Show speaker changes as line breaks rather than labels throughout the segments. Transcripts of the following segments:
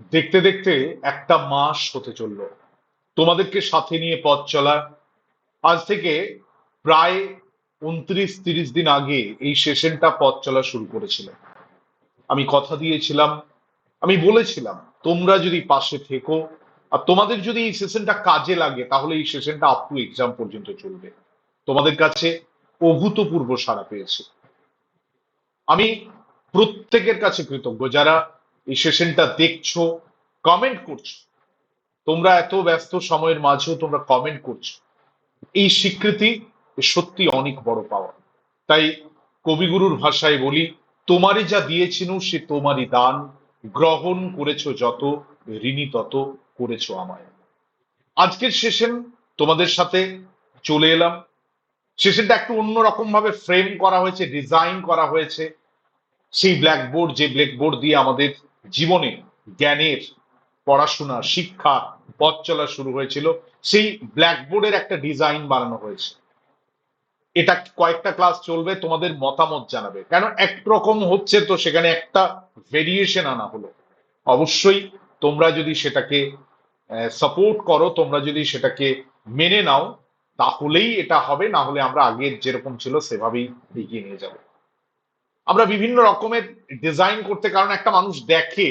দেখতে দেখতে একটা মাস হতে চলল। তোমাদেরকে সাথে নিয়ে পথ চলা। আজ থেকে প্রায় উনত্রিশ, তিরিশ দিন আগে এই সেশনটা পথ চলা শুরু করেছিল। আমি কথা দিয়েছিলাম, আমি বলেছিলাম, তোমরা যদি পাশে থেকো, আর তোমাদের যদি এই সেশনটা কাজে লাগে, তাহলে এই সেশনটা আপ টু এক্সাম পর্যন্ত চলবে। তোমাদের কাছে অভূতপূর্ব সাড়া পেয়েছে। আমি প্রত্যেকের কাছে কৃতজ্ঞ, যারা এই সেশনটা দেখছ কমেন্ট করছ। তোমরা এত ব্যস্ত সময়ের মাঝেও তোমরা কমেন্ট করছ। এই স্বীকৃতি সত্যি অনেক বড় পাওয়া। তাই কবিগুরুর ভাষায় বলি, তোমারই যা দিয়েছিনু, সে তোমারই দান। গ্রহণ করেছ যত, ঋণী তত করেছ আমায়। আজকের সেশন তোমাদের সাথে চলে এলাম। সেশনটা একটু অন্যরকম ভাবে ফ্রেম করা হয়েছে ডিজাইন করা হয়েছে। সেই ব্ল্যাকবোর্ড যে ব্ল্যাকবোর্ড দিয়ে আমাদের জীবনে জ্ঞানের পড়াশোনা, শিক্ষা, পথ চলা শুরু হয়েছিল। সেই ব্ল্যাকবোর্ডের একটা ডিজাইন বানানো হয়েছে। এটা কয়েকটা ক্লাস চলবে, তোমাদের মতামত জানাবে। কেন একরকম হচ্ছে তো সেখানে একটা ভেরিয়েশন আনা হলো। অবশ্যই তোমরা যদি সেটাকে সাপোর্ট করো, তোমরা যদি সেটাকে মেনে নাও, তাহলেই এটা হবে, না হলে আমরা আগের যেরকম ছিল সেভাবেই এগিয়ে নিয়ে যাব। আমরা বিভিন্ন রকমের ডিজাইন করতে কারণ একটা মানুষ দেখে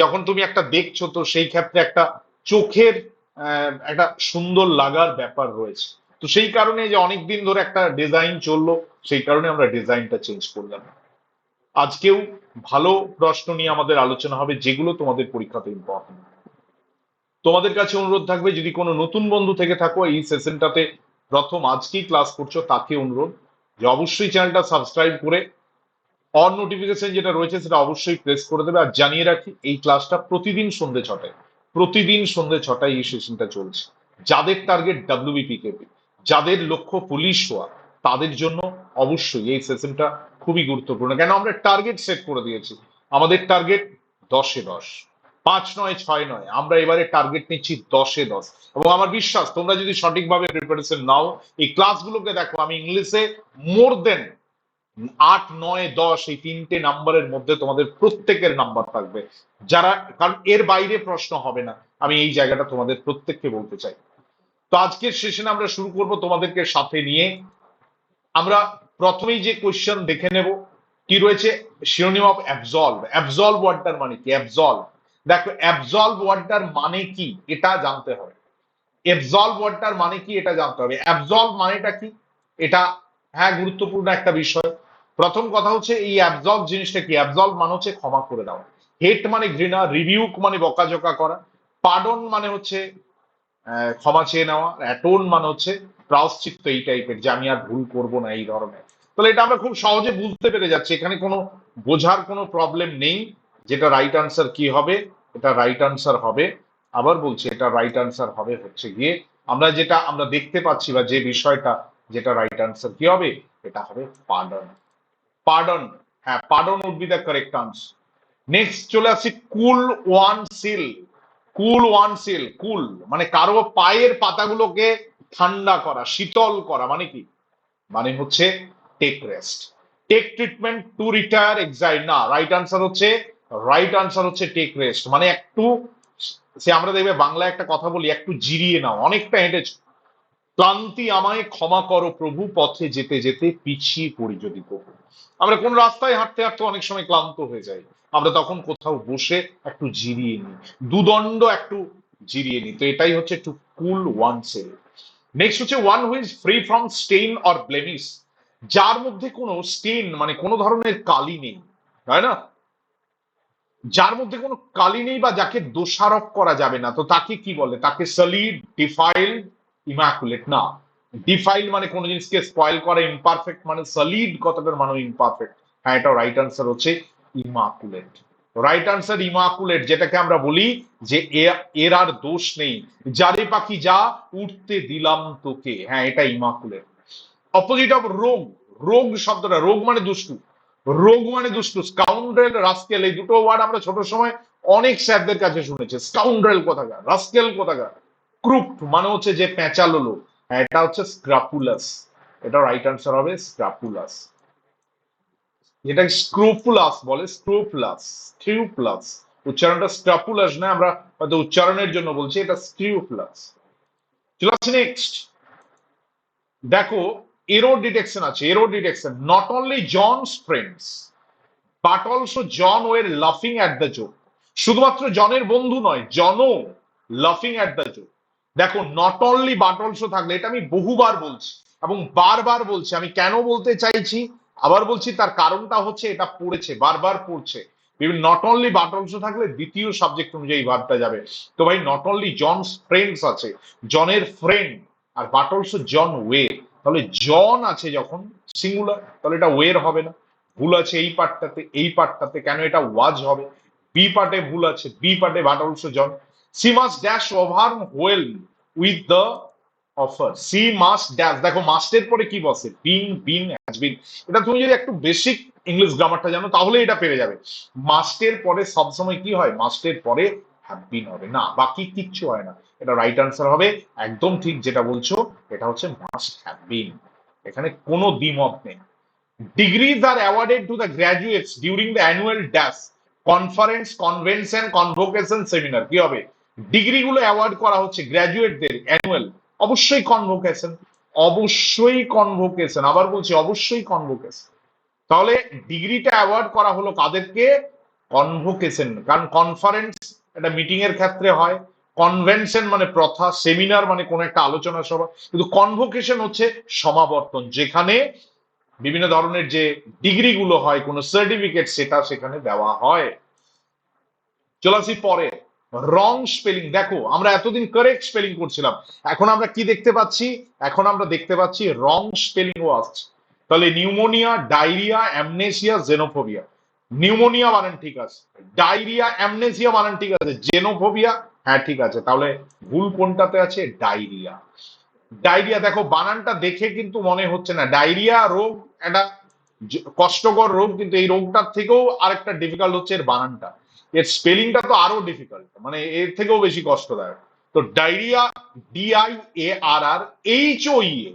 যখন তুমি একটা দেখছ তো সেই ক্ষেত্রে একটা চোখের একটা সুন্দর লাগার ব্যাপার রয়েছে। তো সেই কারণে যে অনেক দিন ধরে একটা ডিজাইন চলল, সেই কারণে আমরা ডিজাইনটা চেঞ্জ করলাম। আজকেও ভালো প্রশ্ন নিয়ে আমাদের আলোচনা হবে যেগুলো তোমাদের পরীক্ষাতে ইম্পর্টেন্ট তোমাদের কাছে অনুরোধ থাকবে, যদি কোনো নতুন বন্ধু থেকে থাকো, এই সেশনটাতে প্রথম আজকেই ক্লাস করছ, তাকে অনুরোধ যে অবশ্যই চ্যানেলটা সাবস্ক্রাইব করে অন নোটিফিকেশন যেটা রয়েছে সেটা অবশ্যই প্রেস করে দেবে। আর জানিয়ে রাখি, এই ক্লাসটা প্রতিদিন সন্ধ্যে ছটায়। প্রতিদিন সন্ধ্যে ছটায় এই সেশনটা চলছে। যাদের টার্গেট ডাব্লিউবিপিকেপি যাদের লক্ষ্য পুলিশ হওয়া, তাদের জন্য অবশ্যই এই সেশনটা খুবই গুরুত্বপূর্ণ। কেন? আমরা টার্গেট সেট করে দিয়েছি। আমাদের টার্গেট দশে দশ। পাঁচ নয়, ছয় নয়। আমরা এবারে টার্গেট নিচ্ছি দশে দশ। এবং আমার বিশ্বাস, তোমরা যদি সঠিকভাবে প্রিপারেশন নাও, এই ক্লাসগুলোকে দেখো, আমি ইংলিশে মোর দেন আট, নয়, দশ এই তিনটে নাম্বারের মধ্যে তোমাদের প্রত্যেকের নাম্বার থাকবে। যারা, কারণ এর বাইরে প্রশ্ন হবে না। আমি এই জায়গাটা তোমাদের প্রত্যেককে বলতে চাই। তো আজকের সেশনে আমরা শুরু করব তোমাদেরকে সাথে নিয়ে। আমরা প্রথমেই যে কোয়েশ্চেন দেখে নেব, কি রয়েছে? শিরোনিম অফ অ্যাবজলভ অ্যাবজলভ ওয়ার্ডটার মানে কি? অ্যাবজলভ দেখো অ্যাবজলভ ওয়ার্ডটার মানে কি? এটা জানতে হবে। অ্যাবজলভ ওয়ার্ডটার মানে কি? এটা জানতে হবে। অ্যাবজলভ মানেটা কি? এটা হ্যাঁ গুরুত্বপূর্ণ একটা বিষয়। প্রথম কথা হচ্ছে এই অ্যাবজলভ জিনিসটা কি? অ্যাবজলভ মানে হচ্ছে ক্ষমা করে দেওয়া। হেট মানে ঘৃণা রিভিউক মানে বকাঝকা করা। পাডন মানে হচ্ছে ক্ষমা চেয়ে নেওয়া। অ্যাটোন মানে হচ্ছে প্রায়শ্চিত্ত এই টাইপের যে আমি আর ভুল করব না এই ধরনের। তাহলে এটা আমরা খুব সহজে বুঝতে পেরে যাচ্ছি। এখানে কোনো বোঝার কোনো প্রবলেম নেই। যেটা রাইট আনসার কি হবে? এটা রাইট আনসার হবে। আবার বলছি, এটা রাইট আনসার হবে হচ্ছে গিয়ে আমরা যেটা আমরা দেখতে পাচ্ছি বা যে বিষয়টা যেটা রাইট আনসার কি হবে? এটা হবে পার্ডন পার্ডন হ্যাঁ pardon would be the correct answer next চলে আসছি কুল ওয়ান সিল কুল ওয়ান সিল কুল মানে কারও পায়ের পাতাগুলোকে ঠান্ডা করা, শীতল করা মানে কি? মানে হচ্ছে take rest take treatment to retire Exide না রাইট আনসার হচ্ছে রাইট আনসার হচ্ছে টেক রেস্ট মানে একটু, সে আমরা দেখবে বাংলায় একটা কথা বলি, একটু জিরিয়ে নাও, অনেকটা হেঁটেছ। ক্লান্তি আমায় ক্ষমা করো প্রভু, পথে যেতে যেতে পিছিয়ে পড়ি যদি প্রভু। আমরা কোন রাস্তায় হাঁটতে হাঁটতে অনেক সময় ক্লান্ত হয়ে যাই। আমরা তখন কোথাও বসে একটু জিরিয়ে নিই। দুদণ্ড একটু জিরিয়ে নিই। তো এটাই হচ্ছে টু কুল ওয়ান সেল নেক্সট হচ্ছে one who is free from stain or blemish যার মধ্যে কোনো স্টেইন মানে কোনো ধরনের কালি নেই। তাই না? যার মধ্যে কোনো কালি নেই বা যাকে দোষারোপ করা যাবে না। তো তাকে কি বলে? তাকে সলিড ডিফাইল্ড ইমাকুলেট না। ডিফাইল মানে কোনো জিনিসকে স্পয়েল করা ইমপারফেক্ট মানে সলিড কতটার মানে ইমপারফেক্ট হ্যাঁ এটা রাইট আনসার হচ্ছে ইমাকুলেট রাইট আনসার ইমাকুলেট যেটাকে আমরা বলি যে এর আর দোষ নেই। যারে পাখি যা উঠতে দিলাম তোকে। হ্যাঁ এটা ইমাকুলেট অপোজিট অফ রোগ। রোগ শব্দটা, রোগ মানে দুষ্টু। রোগ মানে দুষ্টু। স্কাউন্ড্রেল রাস্কেল এই দুটো ওয়ার্ড আমরা ছোট সময় অনেক স্যারদের কাছে শুনেছি। স্কাউন্ড্রেল কোথাকার? রাস্কেল কোথাকার? ক্রুপ মানে হচ্ছে যে পেঁচালো লোক। হ্যাঁ এটা হচ্ছে স্ক্রাপুলাস এটা রাইট আনসার হবে স্ক্রাপুলাস যেটা স্ক্রুপুলাস বলে স্ক্রুপুলাস স্ক্রুপুলাস উচ্চারণটা স্ক্রাপুলাস না আমরা হয়তো উচ্চারণের জন্য বলছি, এটা স্ক্রিউপ্লাস চলে আসছি নেক্সট দেখো এরো ডিটেকশন আছে error detection not only John's friends but also John were লাফিং অ্যাট দ্য জোক শুধুমাত্র জনের বন্ধু নয় জনও লাফিং অ্যাট দ্য জোক দেখো নট অনলি বাট অলসো থাকলে, এটা আমি বহুবার বলছি এবং বারবার বলছি, আমি কেন বলতে চাইছি? আবার বলছি, তার কারণটা হচ্ছে এটা পড়েছে, বারবার পড়ছে। নট অনলি বাট অলসো থাকলে, দ্বিতীয় সাবজেক্ট অনুযায়ী ভাবটা যাবে। তো ভাই নট অনলি জনস ফ্রেন্ডস আছে জনের ফ্রেন্ড আর বাট অলসো জন ওয়ে তাহলে জন আছে যখন সিঙ্গুলার তাহলে এটা ওয়ের হবে না। ভুল আছে এই পার্টটাতে এই পার্টটাতে কেন এটা ওয়াজ হবে? বি পার্টে ভুল আছে বি পার্টে but also John C must dash over well with the offer C must dash দেখো মাস্টের পরে কি বসে? বিং বিং হ্যাজ বিন এটা তুমি যদি একটু বেসিক ইংলিশ গ্রামারটা জানো তাহলে এটা পেরে যাবে। মাস্টের পরে সবসময় কি হয়? মাস্টের পরে হ্যাভ বিন হবে। না, বাকি কিচ্ছু হয় না। এটা রাইট আনসার হবে। একদম ঠিক যেটা বলছো, এটা হচ্ছে মাস্ট হ্যাভ বিন এখানে কোনো দ্বিমত নেই। Degrees R awarded to the graduates during the annual dash conference, convention, convocation, seminar কি হবে? ডিগ্রি গুলো অ্যাওয়ার্ড করা হচ্ছে গ্র্যাজুয়েটদের অ্যানুয়াল। অবশ্যই কনভোকেশন অবশ্যই কনভোকেশন আবার বলছি, অবশ্যই কনভোকেশন তাহলে ডিগ্রিটা অ্যাওয়ার্ড করা হলো কাদেরকে? কনভোকেশন কারণ কনফারেন্স একটা মিটিং এর ক্ষেত্রে হয়। কনভেনশন মানে প্রথা সেমিনার মানে কোন একটা আলোচনা সভা। কিন্তু কনভোকেশন হচ্ছে সমাবর্তন, যেখানে বিভিন্ন ধরনের যে ডিগ্রি গুলো হয়, কোনো সার্টিফিকেট সেটা সেখানে দেওয়া হয়। চলে আসি পরে। রং স্পেলিং দেখো, আমরা এতদিন কারেক্ট স্পেলিং করছিলাম। এখন আমরা কি দেখতে পাচ্ছি? এখন আমরা দেখতে পাচ্ছি রং স্পেলিং আসছে। তাহলে pneumonia, diarrhoea, amnesia, xenophobia. Pneumonia বানান ঠিক আছে। ডায়রিয়া, অ্যামনেসিয়া বানান ঠিক আছে। জেনোফোবিয়া হ্যাঁ ঠিক আছে। তাহলে ভুল কোনটাতে আছে? ডায়রিয়া। ডায়রিয়া, দেখো, বানানটা দেখে কিন্তু মনে হচ্ছে না। ডায়রিয়া রোগ, একটা কষ্টকর রোগ, কিন্তু এই রোগটার থেকেও আরেকটা ডিফিকাল্ট হচ্ছে এর বানানটা। এর স্পেলিংটা তো আরও ডিফিকাল্ট মানে এর থেকেও বেশি কষ্টদায়ক। তো diarrhoea D I A R R H O E A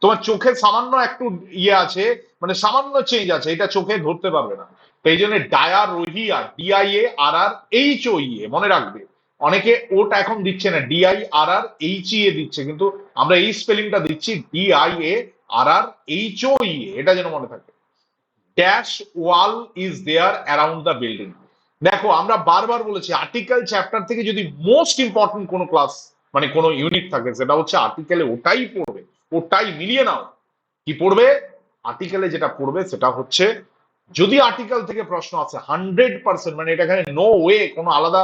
তোমার চোখে সামান্য একটু ইয়ে আছে মানে সামান্য চেঞ্জ আছে, এটা চোখে ধরতে পারবে না। এই জন্য diarrhoea D I A R R H O E A মনে রাখবে। অনেকে ওটা এখন দিচ্ছে না ডিআই আর আর এইচ ই এ দিচ্ছে, কিন্তু আমরা এই স্পেলিংটা দিচ্ছি DI A R R H O E এ এটা যেন মনে থাকে। Dash wall is there around the building দেখো, আমরা বারবার বলেছি আর্টিকেল চ্যাপ্টার থেকে যদি মোস্ট ইম্পর্টেন্ট কোনো ক্লাস মানে কোনো ইউনিট থাকে, সেটা হচ্ছে আর্টিকেলে ওটাই পড়বে, ওটাই মিলিয়ে নাও। কি পড়বে? আর্টিকেলে যেটা পড়বে, সেটা হচ্ছে, যদি আর্টিকেল থেকে প্রশ্ন আছে হান্ড্রেড পার্সেন্ট মানে এটা এখানে নো ওয়ে কোনো আলাদা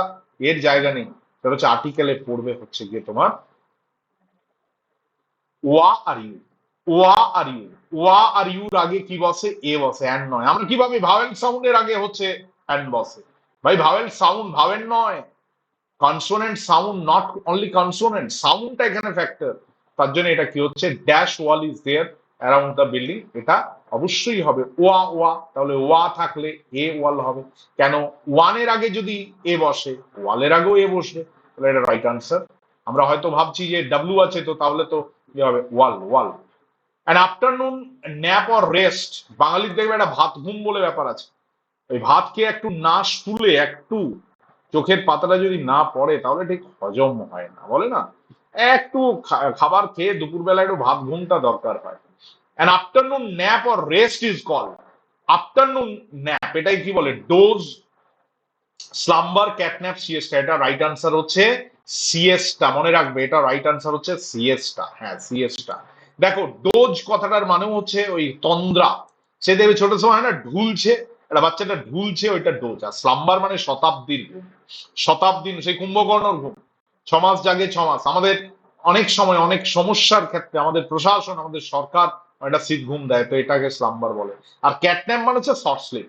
এর জায়গা নেই, সেটা হচ্ছে আর্টিকেলে পড়বে হচ্ছে গিয়ে তোমার ওয়া আর ইউ ওয়া আর ইউ ওয়া আর ইউর আগে কি বসে? এ বসে অ্যান্ড নয়। আমরা কীভাবে ভাওয়েল সাউন্ডের আগে হচ্ছে অ্যান্ড বসে? ভাই, ভাবেন সাউন্ড ভাবেন নয়। Consonant sound not only consonant সাউন্ডটা এখানে ফ্যাক্টর তার জন্য এটা কি হচ্ছে? Dash wall is there around the building এটা অবশ্যই হবে। ওয়া ওয়া, তাহলে ওয়া থাকলে এ ওয়াল হবে। কেন? ওয়ানের আগে যদি এ বসে, ওয়ালের আগেও এ বসবে, তাহলে এটা রাইট আনসার আমরা হয়তো ভাবছি যে ডাব্লিউ আছে তো তাহলে তো কি হবে? Wall wall. And afternoon nap or rest বাঙালির দেখবে একটা ভাত ঘুম বলে ব্যাপার আছে। ওই ভাত খেয়ে একটু না শুলে, একটু চোখের পাতাটা যদি না পড়ে, তাহলে ঠিক হজম হয় না, বলে না? একটু খাবার খেয়ে দুপুরবেলা একটু ভাত ঘুমটা দরকার হয়। And afternoon nap or rest is call afternoon nap এটাই কি বলে? ডোজ স্লাম্বার ক্যাটন্যাপ সিএসটা এটা রাইট আনসার হচ্ছে সিএসটা মনে রাখবে, এটা রাইট আনসার হচ্ছে সিএসটা হ্যাঁ সিএসটা দেখো ডোজ কথাটার মানেও হচ্ছে ওই তন্দ্রা। সে দেবে ছোট সময় না, ঢুলছে একটা বাচ্চাটা ঢুলছে ওইটা ডোজ, আর স্লাম্বার মানে শতাব্দীর ঘুম। শতাব্দী সেই কুম্ভকর্ণর ঘুম। ছমাস জাগে ছমাস আমাদের অনেক সময় অনেক সমস্যার ক্ষেত্রে আমাদের প্রশাসন, আমাদের সরকার একটা শীত ঘুম দেয়, তো এটাকে স্লাম্বার বলে। আর ক্যাটন্যাপ মানে হচ্ছে শর্ট স্লিপ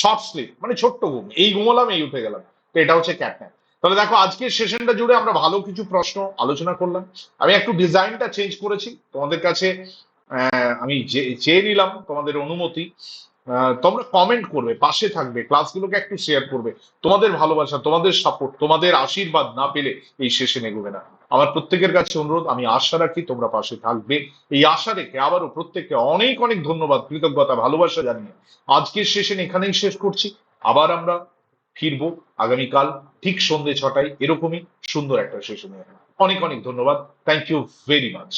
শর্ট স্লিপ মানে ছোট্ট ঘুম। এই ঘুমলাম, এই উঠে গেলাম। তো এটা হচ্ছে ক্যাটন্যাপ তাহলে দেখো, আজকের সেশনটা জুড়ে আমরা ভালো কিছু প্রশ্ন আলোচনা করলাম। আমি একটু ডিজাইনটা চেঞ্জ করেছি। তোমাদের কাছে আমি চেয়ে নিলাম তোমাদের অনুমতি। তোমরা কমেন্ট করবে, পাশে থাকবে ক্লাসগুলোকে একটু শেয়ার করবে। তোমাদের ভালোবাসা, তোমাদের সাপোর্ট তোমাদের আশীর্বাদ না পেলে এই সেশন এগোবে না। আমার প্রত্যেকের কাছে অনুরোধ, আমি আশা রাখি তোমরা পাশে থাকবে। এই আশা রেখে আবারও প্রত্যেককে অনেক অনেক ধন্যবাদ, কৃতজ্ঞতা, ভালোবাসা জানিয়ে। আজকের সেশন এখানেই শেষ করছি। আবার আমরা ফিরবো আগামীকাল ঠিক সন্ধ্যে ছটায়, এরকমই সুন্দর একটা সেশনে অনেক অনেক ধন্যবাদ। Thank you very much